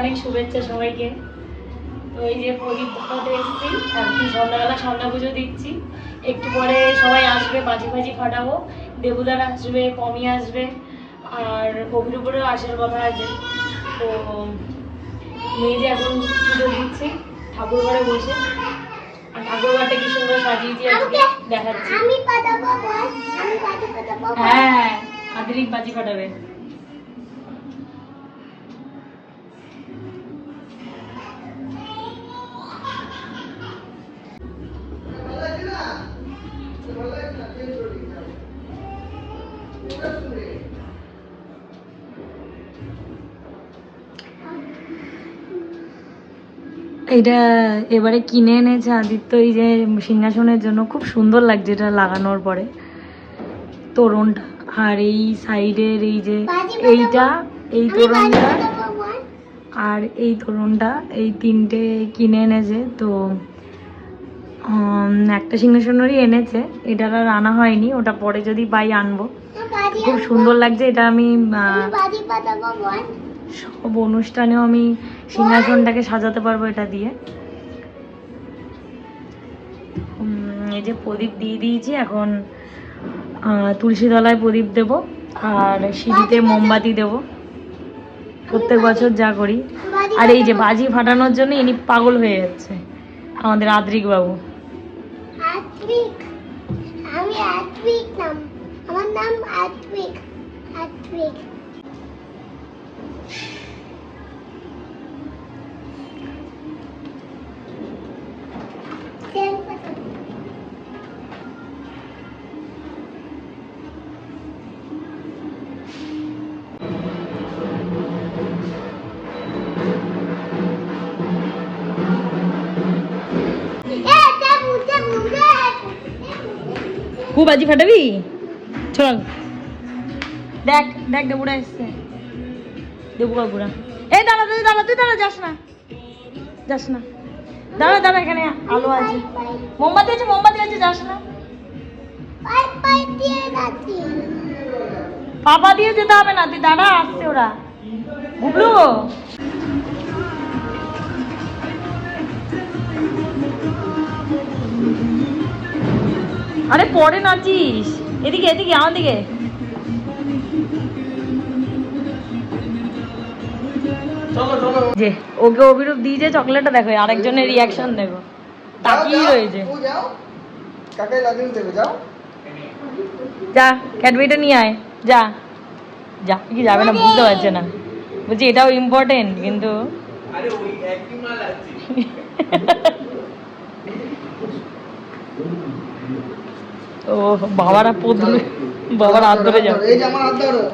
অনেক শুভেচ্ছা সবাইকে। তো এই যে প্রদীপ ধরাতে এসেছি এখন সন্ধ্যাবেলা সন্ধ্যা পুজো দিচ্ছি। একটু পরে সবাই আসবে বাজি ফাজি ফাটাবো। দেবুদার আসবে কমি আসবে আর কবির উপরেও আসার কথা আছে। তো মেয়ে যে এখন পুজো দিচ্ছি ঠাকুর ঘরে বসে। আর ঠাকুর ঘরটা কি সুন্দর সাজিয়েছি আজকে দেখাচ্ছি। বল। হ্যাঁ আদ্রিক বাজি ফাটাবে। এটা এবারে কিনে এনেছে আদিত্য এই যে সিংহাসনের জন্য খুব সুন্দর লাগছে এটা লাগানোর পরে। তোরণটা আর এই সাইডের এই যে এইটা এই তোরণটা আর এই তোরণটা এই তিনটে কিনে এনেছে তো একটা সিংহাসনেরই এনেছে। এটা আর আনা হয়নি, ওটা পরে যদি পাই আনব। খুব সুন্দর লাগছে, এটা আমি। সব অনুষ্ঠানেও আমি সিংহাসনটাকে সাজাতে পারব এটা দিয়ে। এই যে প্রদীপ দিয়ে দিয়েছি, এখন তুলসী তলায় প্রদীপ দেব, আর সিঁড়িতে মোমবাতি দেব। প্রত্যেক বছর যা করি। আর এই যে বাজি ফাটানোর জন্য ইনি পাগল হয়ে যাচ্ছে, আমাদের আদ্রিক বাবু আত্মিক আমি আত্মিক নাম আমার নাম আত্মিক আত্মিক তেল পাঠাবো। খুব বাজি ফাটাবি? চল। দেখ দেখ, দেবুরা এসছে। দেবু বাবুরা এই দাঁড়া, তুই দাঁড়া তুই দাঁড়া, যাস না। যাস না। দাঁড়া দাঁড়া, এখানে আলো আছে। মোমবাতি আছে মোমবাতি আছে, যাস না। পাপা দিয়ে যেতে হবে না। তুই দাঁড়া, আসছে ওরা। বুবলু? আরে পরে নাচিস। এদিকে এদিকে আমার দিকে। যে ওকে অভিরূপ দিয়েছে চকলেটটা দেখো আরেকজনের রিয়াকশন দেখো। তাকিয়ে রয়েছে। যা ক্যাডবেরিটা নিয়ে আয়। যা। যা কি যাবে না বুঝতে পারছে না। বলছি এটাও ইম্পর্টেন্ট কিন্তু। আরে ওই একই মাল আছে। ও বাবারা পদুরে বাবার হাত ধরে যাও। এই যে আমার হাত ধরো।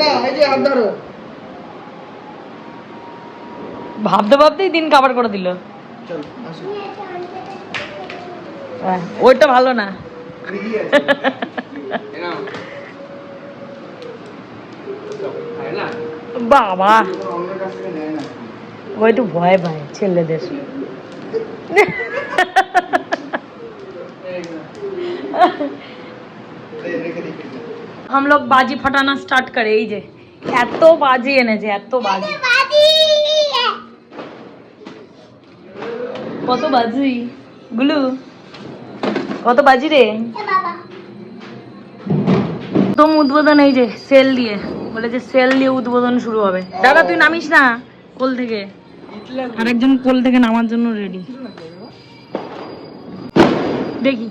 না এই যে হাত ধরো। ভাবতে ভাবতেই দিন কাবার করে দিল। চলো ওইটা ভালো না। বাবা। ওই একটু ভয় পায় ছেলেদের। हम लोग बाजी फटाना स्टार्ट करे এই যে এত বাজি এনেছে এত বাজি বাজি কত বাজি গুলু কত বাজি রে এ বাবা প্রথম উদ্বোধন এই যে সেল দিয়ে বলেছে সেল দিয়ে উদ্বোধন শুরু হবে দাদা তুই নামিস না কোল থেকে আরেকজন কোল থেকে নামার জন্য রেডি দেখি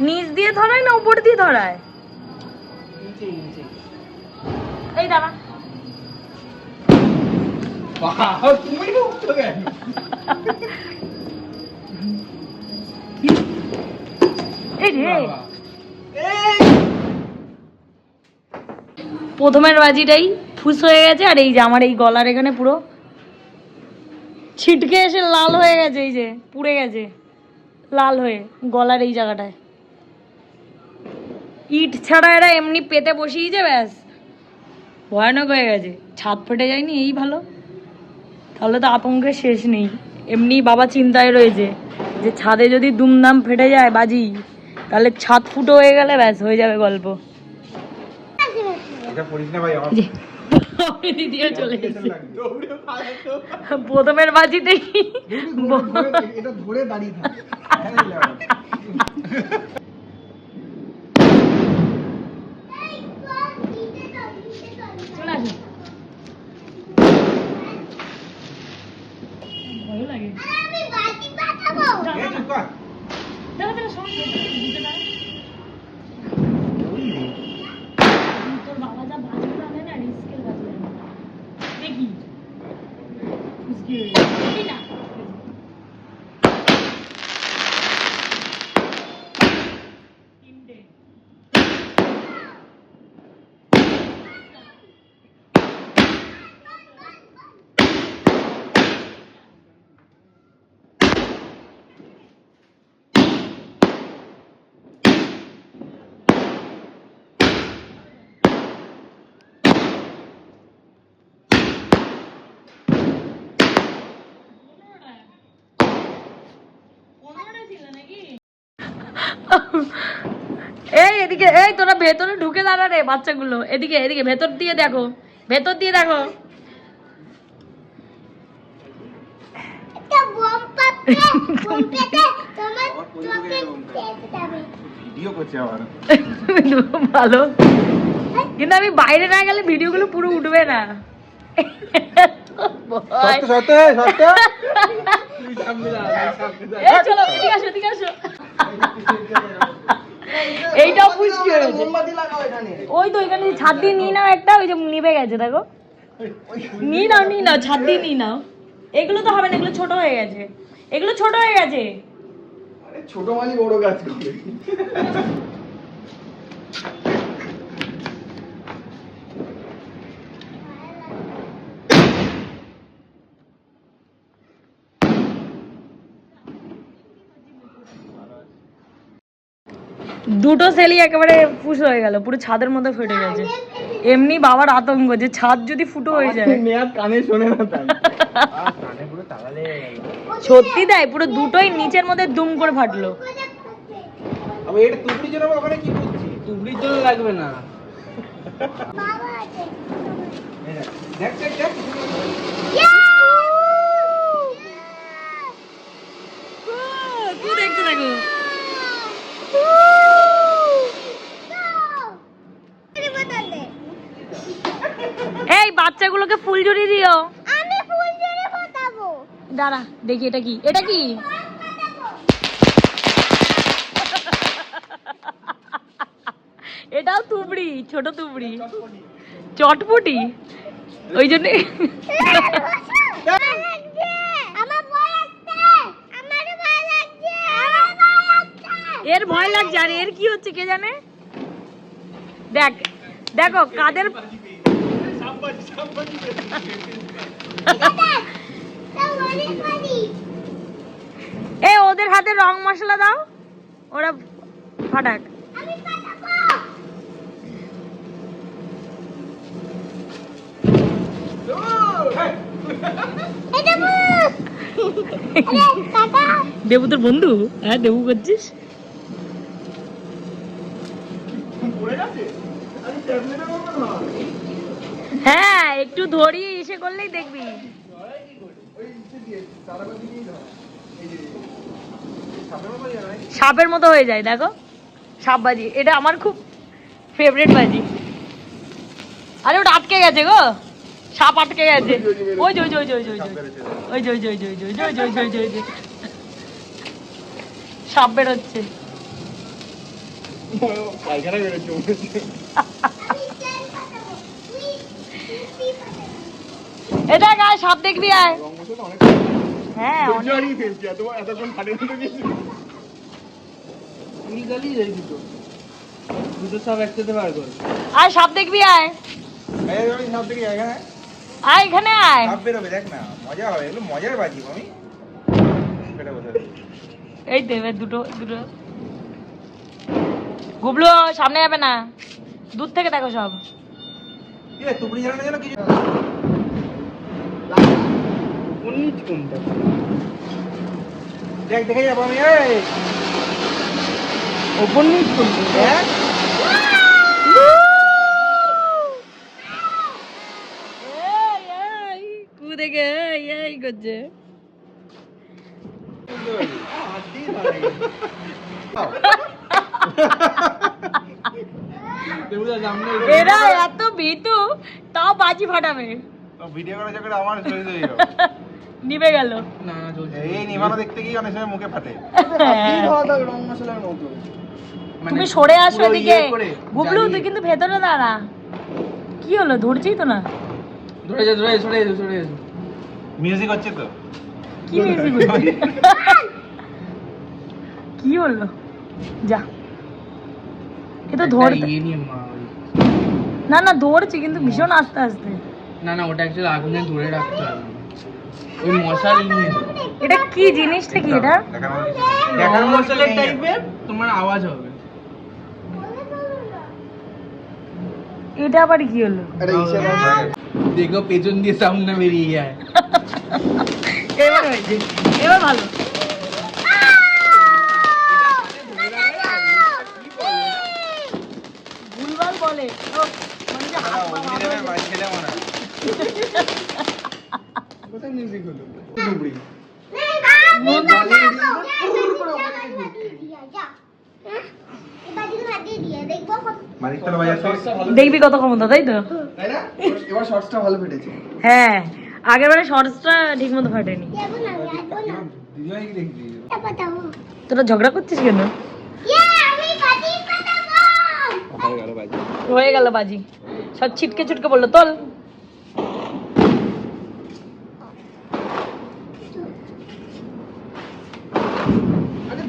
নিচ দিয়ে ধরায় না উপর দিয়ে ধরায়? এই দাঁড়া। প্রথমের বাজিটাই ফুস হয়ে গেছে আর এই যে আমার এই গলার এখানে পুরো ছিটকে এসে লাল হয়ে গেছে এই যে পুড়ে গেছে লাল হয়ে গলার এই জায়গাটায়। ইট ছাড়া এরা এমনি পেতে বসিয়েছে ব্যাস। ভয়ানক হয়ে গেছে। ছাদ ফেটে যায়নি এই ভালো। তাহলে তো আতঙ্কের শেষ নেই। এমনি বাবা চিন্তায় রয়েছে যে ছাদে যদি দুমদাম ফেটে যায় বাজি তাহলে ছাদ ফুটো হয়ে গেলে ব্যাস হয়ে যাবে গল্প। করিস না ভাই আমার যে দিদিও চলে এসেছে দৌড়ে পালাতো। প্রথমের বাজিতেই এটা ধরে দাঁড়িয়ে থাকে এই বল দিতে দাও দিতে দাও চলে আসো ভালো লাগে আরে আমি বাটি পাঠাবো এ, চুপ কর। দেখো দেখো সবাই দিতে দাও তোর বাবা যা বাজবে না না রিস্কের বাজবে না দেখি উসকে দেখি না তিনটে এই এদিকে এই তোরা ভেতরে ঢুকে দাঁড়া রে বাচ্চাগুলো। এদিকে এদিকে ভেতর দিয়ে দেখো। ভেতর দিয়ে দেখো। ভালো। কিন্তু আমি বাইরে না গেলে ভিডিওগুলো পুরো উঠবে না। সত্য সত্য সত্য? এই চলো হয়েছে। ওই তো এখানে ছাদ দিয়ে নিয়ে নাও একটা, ওই যে নিভে গেছে, দেখো। নিয়ে নাও নিয়ে নাও ছাদ দিয়ে নিয়ে নাও। এগুলো তো হবে না, এগুলো ছোট হয়ে গেছে। এগুলো ছোট হয়ে গেছে। ছোট মালি বড় গাছ করে দুটো সেলি একেবারে ফুস হয়ে গেল পুরো ছাদের মধ্যে ফেটে গেছে। এমনি বাবার আতঙ্ক যে ছাদ যদি ফুটো হয়ে যায়। মেয়াদ কানে শোনে না কানে পুরো তালা লেগে গেল। সত্যি তাই পুরো দুটোই নিচের মধ্যে দুম করে ফাটলো। তুবড়ির জন্য ওখানে কি করছিস? তুবড়ির জন্য লাগবে না। বাবা আছে দেখ, দেখ দেখ। দাঁড়া দেখি এটা কি। এটা কি? এটাও তুবড়ি ছোট তুবড়ি। চটপটি। ওই জন্য এর ভয় লাগছে আর এর কি হচ্ছে কে জানে? দেখ দেখো কাদের ওদের হাতে রং মশলা দাও। ওরা ফাটাক। দেবু তোর বন্ধু? হ্যাঁ দেবু করছিস? হ্যাঁ একটু ধরি ইসে করলেই দেখবি। সাপের মতো হয়ে যায় দেখো সাপ বাজি এটা আমার খুব ফেভারিট বাজি আরে ওটা আটকে গেছে গো সাপ আটকে গেছে ওই যে ওই যে ওই যে ওই যে ওই যে ওই যে ওই যে ওই যে ওই যে ওই যে ওই যে ওই যে সাপ বেরোচ্ছে পায়খানা বেরোচ্ছে এটা গায়ে দেখবি, আয়। হ্যাঁ, দেখবি আয় দেখ না মজা মজার বাজি এই দেবে দুটো দুটো। গুবলু, সামনে যাবে না। দূর থেকে দেখো সব। তুপড়ি কিছু দেখ দেখে যাব আমি এত ভীতু তাও বাজি ফাটাবে। ভিডিও করে আমার নিবে গেল। না না চলছে এই নিবানো দেখতে গিয়ে অনেক সময় মুখে ফাটে। হাত দিয়ে ধরা রং মশলার মতো। মানে তুমি সরে আসো এদিকে। ইয়ে গুবলু তুই কিন্তু ভেতরে দাঁড়া। কি হলো ধরছি তো না। ধরে যা ধরে সরে এসো সরে এসো মিউজিক হচ্ছে তো। কি হয়েছে কি হলো? যা। এ তো ইয়ে না না দৌড়ছি কিন্তু ভীষণ আস্তে আস্তে। না না ওটা অ্যাকচুয়ালি আগুনে ধরে রাখতে হবে। ওই মশাল এটা কি জিনিসটা কি এটা? দেখার মশলার। টাইপের তোমার আওয়াজ হবে। এটা আবার কি হলো? দেখো পেছন দিয়ে সাউন্ড না বেরিয়ে যায়। এবার হয়েছে। এবার ভালো। ভুলভাল বলে। ও, মানে হাত পা অগ্নি দেবের বাড়ি ছেলে মনে হয়। কোথায় মিউজিক হলো? ডুবড়ি বাজাচ্ছে। দেখবি কত ক্ষমতা তাই তো? এবার শর্টসটা ভালো ফেটেছে। হ্যাঁ আগের বারে শর্টসটা ঠিক মতো ফাটেনি? তোরা ঝগড়া করছিস কেন? হয়ে বাজি। হয়ে গেল বাজি। সব ছিটকে ছুটকে বলল তোল।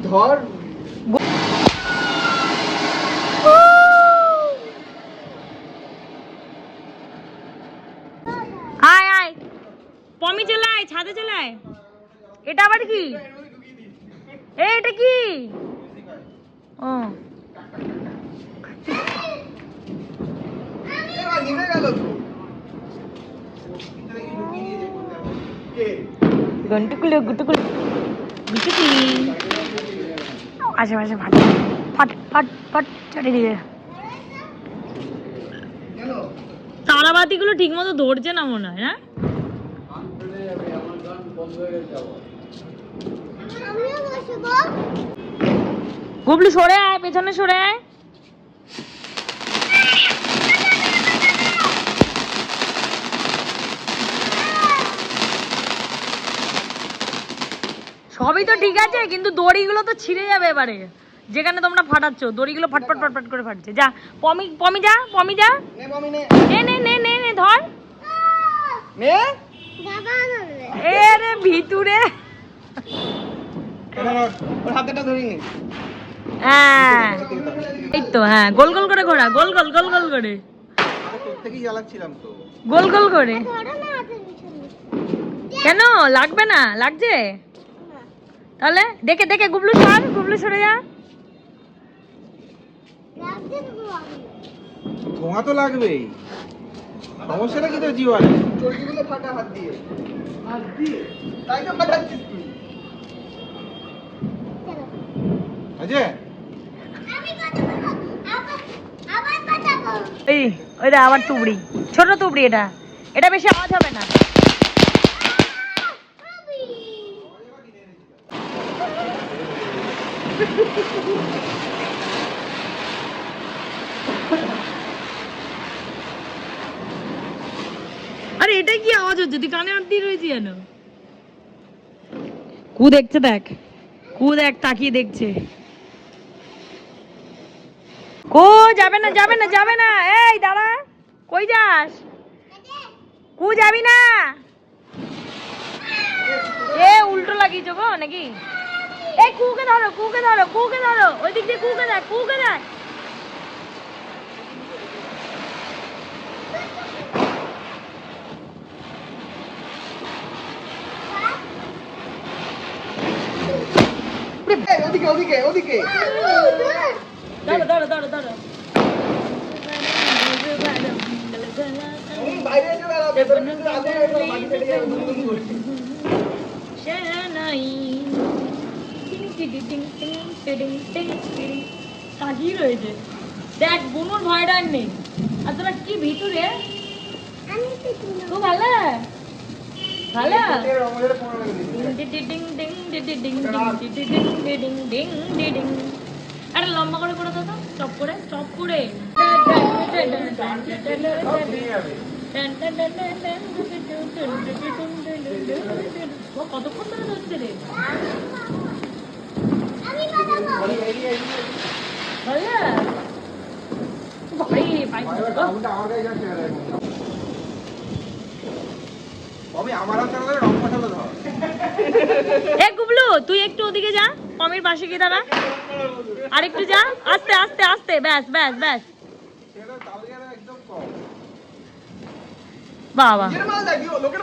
ধর। আয় আয়। পমি চলে আয় ছাদে চলে আয়। এটা আবার কি? এ এটা কি? ও। গন্টুকুলো গুটুকুলো গুটুকুলি আশেপাশে ফাট ফাট ফাট ফাট কেন তারাবাতিগুলো ঠিক মতো ধরছে না মনে হয় না আমিও গুবলু সরে আয় পেছনে সরে আয়। সবই তো ঠিক আছে কিন্তু দড়িগুলো তো ছিঁড়ে যাবে এবারে। যেখানে তোমরা ফাটাচ্ছ দড়িগুলো ফাটফাট ফাটফাট করে ফাটছে। যা পমি পমি যা পমি যা। নে নে। নে নে নে ধর। নে। এ রে ভিতুরে। ওর হাতেটা ধরি নে। হ্যাঁ। এই তো হ্যাঁ গোল গোল করে ঘোরা গোল গোল গোল গোল করে। গোল গোল করে। কেন? লাগবে না লাগছে? তাহলে দেখে দেখে গুবলু সর গুবলু সরে যা। ধোঁয়া তো লাগবেই। সমস্যাটা কি তোর জীবনে? চর্বিগুলো ফাটা হাত দিয়ে। হাত দিয়ে? তাই তো ফাটাচ্ছিস তুই। বলব এই ওইটা আবার তুবড়ি ছোট তুবড়ি এটা। এটা বেশি আওয়াজ হবে না। আরে এটা কি আওয়াজ হচ্ছে? তুই কানে রয়েছি যেন কু দেখছে দেখ। কু দেখ, তাকিয়ে দেখছে। কো, যাবে না যাবে না যাবে না। এই, দাঁড়া। কই যাস? কু যাবি না? এ, উল্টো লাগিয়েছো গো, নাকি? এই কুকে ধরো কুকে ধরো কুকে ধরো। ওই দিক দিয়ে কুকে দেখ কুকে এই, ওদিকে ওদিকে ওদিকে। ধরো ধরো ধরো হুম, বাইরে বেড়াও, হয়ে। তাকিয়ে রয়েছে দেখ বুনুর ভয়টা নেই আর তোরা কি ভিতরে খুব ভালো ভালো আরে লম্বা করে করে দাও তো চপ করে চপ করে কতক্ষণ ধরে ধরছে রে এ তুই একটু ওদিকে যা কমের পাশে গিয়ে দাঁড়া। আর একটু যা, আস্তে আস্তে আস্তে, ব্যাস ব্যাস ব্যাস। বাবা। লোকের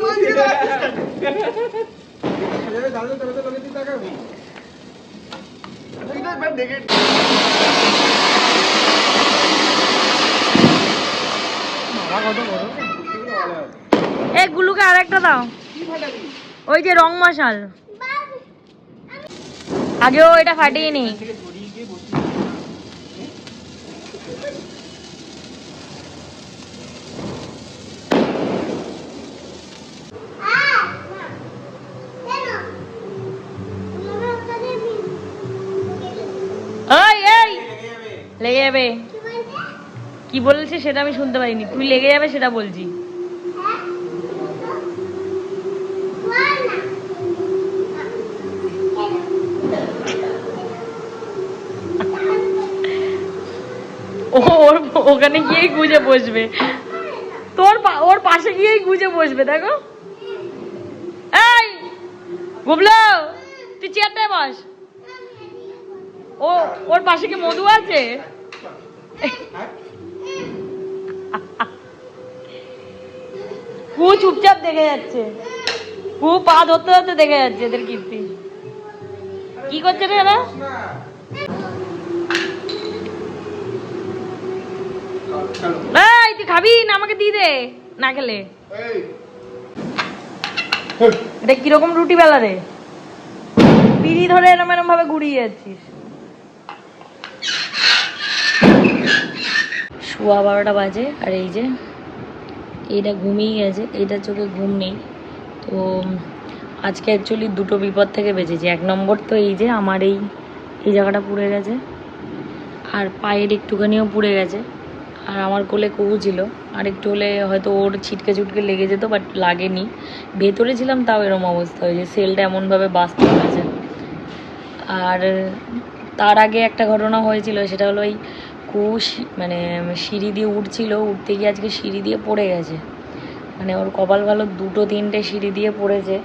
এ গুলুকে আর একটা দাও। ওই যে রং মশাল। আগেও এটা ফাটিয়ে নি। যাবে? কি বলছে সেটা আমি শুনতে পাইনি। তুই লেগে যাবে সেটা বলছি। ও, ওর ওখানে গিয়েই গুজে বসবে। তোর ওর পাশে গিয়েই গুজে বসবে, দেখো। এই, গুবলো, তুই চেয়ারটায় বস। ও, ওর পাশে কি মধু আছে? কু চুপচাপ দেখে যাচ্ছে। কু পা ধরতে ধরতে দেখে যাচ্ছে এদের কীর্তি। কি করছে রে এরা? এই তুই খাবি না? আমাকে দিয়ে দে। না খেলে। এটা কীরকম রুটি বেলা রে? পিড়ি ধরে এরম এরম ভাবে ঘুরিয়ে যাচ্ছিস। শোয়া বারোটা বাজে, আর এই যে এইটা ঘুমিয়ে গেছে, এইটার চোখে ঘুম নেই। তো আজকে অ্যাকচুয়ালি দুটো বিপদ থেকে বেঁচেছি। এক নম্বর তো এই যে আমার এই এই জায়গাটা পুড়ে গেছে, আর পায়ের একটুখানিও পুড়ে গেছে। আর আমার কোলে কুকু ছিল, আর একটু হলে হয়তো ওর ছিটকে ছুটকে লেগে যেত বাট লাগেনি। ভেতরে ছিলাম, তাও এরম অবস্থা হয়েছে সেলটা এমনভাবে বাস্ট হয়েছে আর তার আগে একটা ঘটনা হয়েছিল, সেটা হলো ওই সি- মানে সিঁড়ি দিয়ে উঠছিল, উঠতে গিয়ে আজকে সিঁড়ি দিয়ে পড়ে গেছে। মানে ওর কপাল ভালো দুটো তিনটে সিঁড়ি দিয়ে পড়েছে।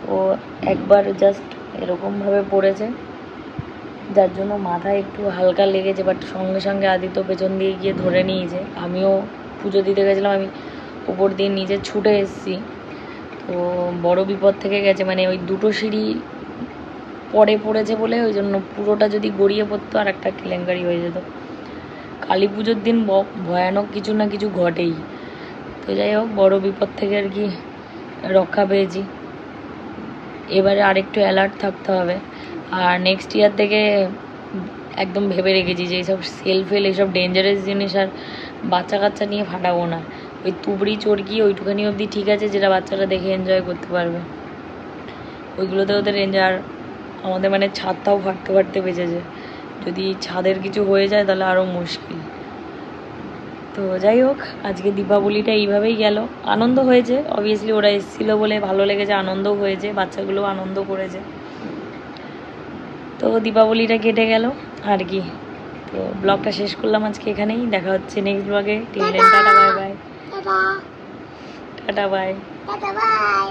তো একবার জাস্ট এরকমভাবে পড়েছে। যার জন্য মাথায় একটু হালকা লেগেছে বাট সঙ্গে সঙ্গে আদিত্য পেছন দিয়ে গিয়ে ধরে নিয়েছে। আমিও পুজো দিতে গেছিলাম, আমি উপর দিয়ে নিজে ছুটে এসেছি। তো বড় বিপদ থেকে গেছে মানে ওই দুটো সিঁড়ি পরে পড়েছে বলে, ওই জন্য পুরোটা যদি গড়িয়ে পড়তো আর একটা কেলেঙ্কারি হয়ে যেত। কালী পুজোর দিন ভয়ানক কিছু না কিছু ঘটেই। তো যাই হোক, বড় বিপদ থেকে আর কি রক্ষা পেয়েছি। এবারে আরেকটু অ্যালার্ট থাকতে হবে। আর নেক্সট ইয়ার থেকে একদম ভেবে রেখেছি যে এইসব সেল ফেল এইসব ডেঞ্জারাস জিনিস আর বাচ্চা কাচ্চা নিয়ে ফাটাবো না। ওই তুবড়ি চড়কি ওইটুখানি অবধি ঠিক আছে যেটা বাচ্চারা দেখে এনজয় করতে পারবে। ওইগুলোতে ওদের এনজয় আর আমাদের মানে ছাদটাও ফাটতে ফাটতে বেঁচেছে। যদি ছাদের কিছু হয়ে যায় তাহলে আরও মুশকিল। তো যাই হোক আজকে দীপাবলিটা এইভাবেই গেল। আনন্দ হয়েছে অবভিয়াসলি ওরা এসেছিল বলে ভালো লেগেছে আনন্দও হয়েছে বাচ্চাগুলো আনন্দ করেছে। তো দীপাবলিটা কেটে গেল আর কি। তো ব্লগটা শেষ করলাম আজকে এখানেই দেখা হচ্ছে নেক্সট ব্লগে till tata bye bye tata. Bye tata bye